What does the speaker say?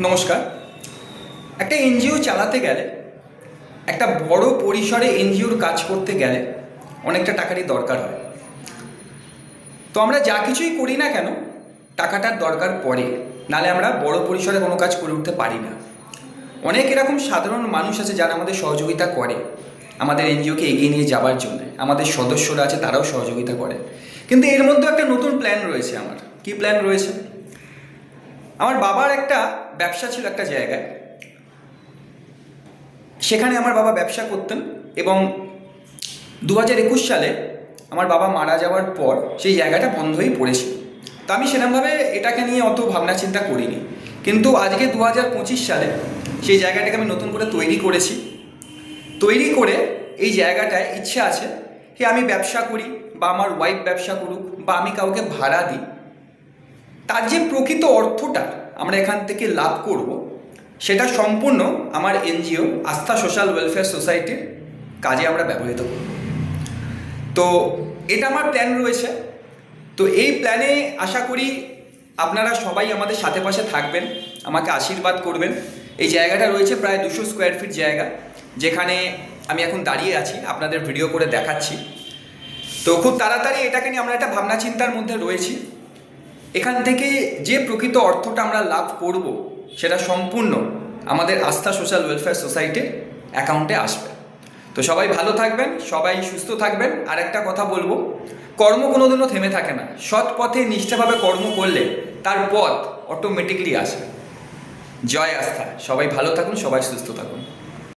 নমস্কার। একটা এনজিও চালাতে গেলে, একটা বড় পরিসরে এনজিওর কাজ করতে গেলে অনেকটা টাকারই দরকার হয়। তো আমরা যা কিছুই করি না কেন, টাকাটার দরকার পড়ে। নালে আমরা বড় পরিসরে কোনো কাজ করে উঠতে পারি না। অনেক এরকম সাধারণ মানুষ আছে যারা আমাদের সহযোগিতা করে, আমাদের এনজিওকে এগিয়ে নিয়ে যাওয়ার জন্য। আমাদের সদস্যরা আছে তারাও সহযোগিতা করে। কিন্তু এর মধ্যে একটা নতুন প্ল্যান রয়েছে আমার। কি প্ল্যান রয়েছে? আমার বাবার একটা ব্যবসা ছিল একটা জায়গায়। সেখানে আমার বাবা ব্যবসা করতেন এবং দু হাজার একুশ সালে আমার বাবা মারা যাওয়ার পর সেই জায়গাটা বন্ধই পড়েছে। তো আমি সেরকমভাবে এটাকে নিয়ে অত ভাবনা চিন্তা করিনি। কিন্তু আজকে দু হাজার পঁচিশ সালে সেই জায়গাটাকে আমি নতুন করে তৈরি করেছি। তৈরি করে এই জায়গাটায় ইচ্ছে আছে যে আমি ব্যবসা করি বা আমার ওয়াইফ ব্যবসা করুক বা আমি কাউকে ভাড়া দিই। তার যে প্রকৃত অর্থটা আমরা এখান থেকে লাভ করব, সেটা সম্পূর্ণ আমার এনজিও আস্থা সোশ্যাল ওয়েলফেয়ার সোসাইটির কাজে আমরা ব্যবহৃত করব। তো এটা আমার প্ল্যান রয়েছে। তো এই প্ল্যানে আশা করি আপনারা সবাই আমাদের সাথে পাশে থাকবেন, আমাকে আশীর্বাদ করবেন। এই জায়গাটা রয়েছে প্রায় দুশো স্কোয়ার ফিট জায়গা, যেখানে আমি এখন দাঁড়িয়ে আছি, আপনাদের ভিডিও করে দেখাচ্ছি। তো খুব তাড়াতাড়ি এটাকে নিয়ে আমরা একটা ভাবনা চিন্তার মধ্যে রয়েছি। এখান থেকে যে প্রকৃত অর্থটা আমরা লাভ করব, সেটা সম্পূর্ণ আমাদের আস্থা সোশ্যাল ওয়েলফেয়ার সোসাইটির অ্যাকাউন্টে আসবে। তো সবাই ভালো থাকবেন, সবাই সুস্থ থাকবেন। আর একটা কথা বলব, কর্ম কোনোদিনও থেমে থাকে না। সৎ পথে নিষ্ঠাভাবে কর্ম করলে তার পথ অটোমেটিকলি আসে। জয় আস্থা। সবাই ভালো থাকুন, সবাই সুস্থ থাকুন।